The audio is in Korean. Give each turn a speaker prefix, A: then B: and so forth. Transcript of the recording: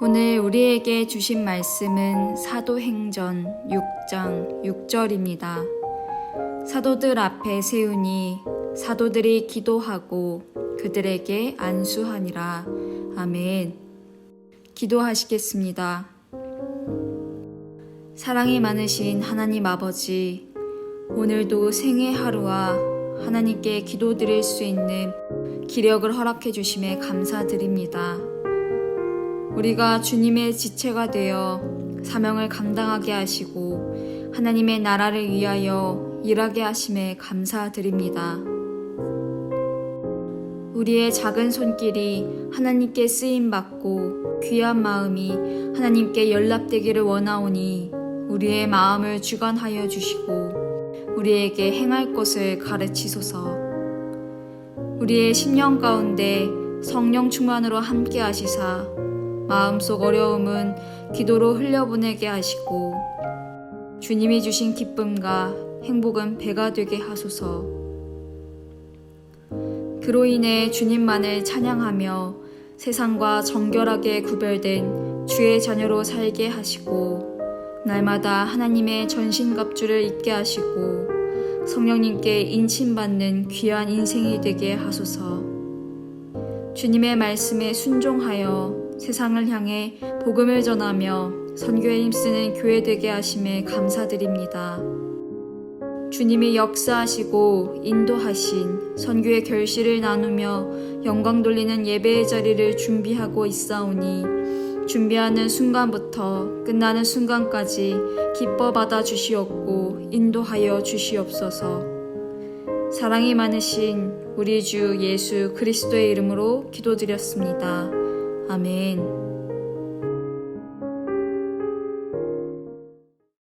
A: 오늘 우리에게 주신 말씀은 사도행전 6장 6절입니다. 사도들 앞에 세우니 사도들이 기도하고 그들에게 안수하니라. 아멘. 기도하시겠습니다. 사랑이 많으신 하나님 아버지, 오늘도 생애 하루와 하나님께 기도드릴 수 있는 기력을 허락해 주심에 감사드립니다. 우리가 주님의 지체가 되어 사명을 감당하게 하시고 하나님의 나라를 위하여 일하게 하심에 감사드립니다. 우리의 작은 손길이 하나님께 쓰임 받고 귀한 마음이 하나님께 연락되기를 원하오니 우리의 마음을 주관하여 주시고 우리에게 행할 것을 가르치소서. 우리의 심령 가운데 성령 충만으로 함께 하시사 마음속 어려움은 기도로 흘려보내게 하시고 주님이 주신 기쁨과 행복은 배가 되게 하소서. 그로 인해 주님만을 찬양하며 세상과 정결하게 구별된 주의 자녀로 살게 하시고 날마다 하나님의 전신 갑주를 입게 하시고 성령님께 인침받는 귀한 인생이 되게 하소서. 주님의 말씀에 순종하여 세상을 향해 복음을 전하며 선교에 힘쓰는 교회 되게 하심에 감사드립니다. 주님이 역사하시고 인도하신 선교의 결실을 나누며 영광 돌리는 예배의 자리를 준비하고 있사오니 준비하는 순간부터 끝나는 순간까지 기뻐 받아 주시옵고 인도하여 주시옵소서. 사랑이 많으신 우리 주 예수 그리스도의 이름으로 기도드렸습니다. 아멘.